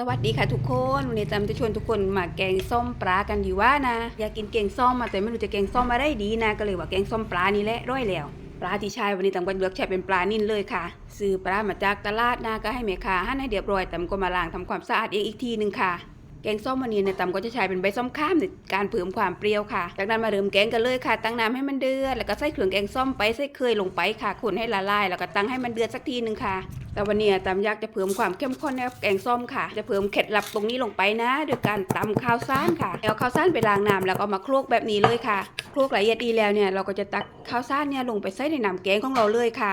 สวัสดีค่ะทุกคนวันนี้จำจะชวนทุกคนมาแกงส้มปลากันดีว่านะ อยากกินแกงส้มมาแต่ไม่รู้จะแกงส้มอะไรดีนะ ก็เลยว่าแกงส้มปลานี่แหละร้อยแล้วปลาที่ใช้วันนี้ตำก็เลือกใช้เป็นปลานิ่นเลยค่ะ ซื้อปลามาจากตลาดนะก็ให้แม่ค้าหั่นให้เรียบร้อยตำก็มาล้างทำความสะอาดเองอีกทีหนึ่งค่ะ แกงส้มวันนี้เนี่ยตำก็จะใช้เป็นใบส้มข้ามในการเพิ่มความเปรี้ยวค่ะ จากนั้นมาเริ่มแกงกันเลยค่ะ ตั้งน้ำให้มันเดือดแล้วก็ใส่เครื่องแกงส้มไปใส่เคยลงไปค่ะคนให้ละลายแล้วก็ตั้งให้มันเดือดสักทีหนึ่งค่ะ แต่วันนี้ตำอยากจะเพิ่มความเข้มข้นในแกงส้มค่ะ จะเพิ่มเคล็ดลับตรงนี้ลงไปนะโดยการตำข้าวซ่านค่ะเอาข้าวซ่านไปล้างน้ำแล้วก็มาคลุกแบบนี้เลยค่ะคลุกละเอียดดีแล้วเนี่ยเราก็จะตักข้าวซ่านเนี่ยลงไปใส่ในน้ำแกงของเราเลยค่ะ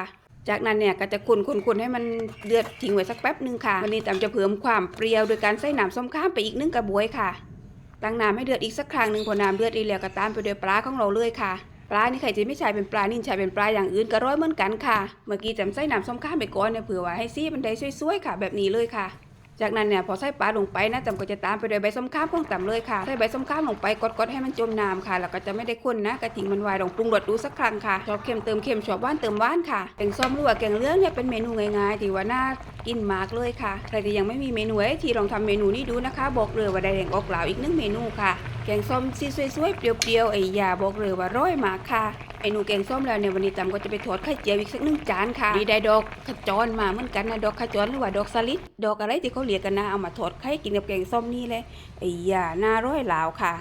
จากนั้นเนี่ยก็จะคุนคุนคุนให้มันเดือดทิ้งไว้สักแป๊บหนึ่งค่ะวันนี้ตำจะเพิ่มความเปรี้ยวโดยการใส่น้ำส้มข้ามไปอีกนึ่งกระบวยค่ะตั้งน้ำให้เดือดอีกสักครั้งหนึ่งพอน้ำเดือดดีแล้วก็ตามไปด้วยปลาของเราเลยค่ะ ลานี่ใครจะไม่ใช่เป็นปลานิ่นใช่เป็นปลาอย่างอื่นก็ร้อยเหมือนกันค่ะ เมื่อกี้จำใส่น้ำส้มข้ามไปก่อนเนี่ยเผื่อว่าให้ซี่มันได้สวยๆค่ะ แบบนี้เลยค่ะ จากนั้นเนี่ยพอใส่ปลาลงไปนะจำก็จะตามไปด้วยใบส้มข้ามของต่ำเลยค่ะใส่ใบส้มข้ามลงไปกดๆให้มันจมน้ำค่ะแล้วก็จะไม่ได้ข้นนะกระถิ่งมันวายลองปรุงรสดูสักครั้งค่ะชอบเค็มเติมเค็มชอบหว่านเติมหว่านค่ะแกงส้มรือว่าแกงเลื้องเนี่ยเป็นเมนูง่ายๆที่ว่าน่ากินมากเลยค่ะใครที่ยังไม่มีเมนูไอ้ที่ลองทำเมนูนี้ดูนะคะ บอกเลยว่าได้แรงออกเหล่าอีกหนึ่งเมนูค่ะ แกงส้มซีสวยๆเปรี้ยวๆไอ้ยาบอกเลยว่าร้อยมากค่ะ ไอหนูแกงส้มแล้วเนี่ยวันนี้จำก็จะไปทอดไข่เจียวอีกสักหนึ่งจานค่ะมีได้ดอกขจรมาเหมือนกันนะดอกขจรหรือว่าดอกสลิดดอกอะไรที่เขาเรียกกันนะเอามาทอดไข่กินกับแกงส้มนี่เลยไอ้ยาน่าร้อยหลาวค่ะ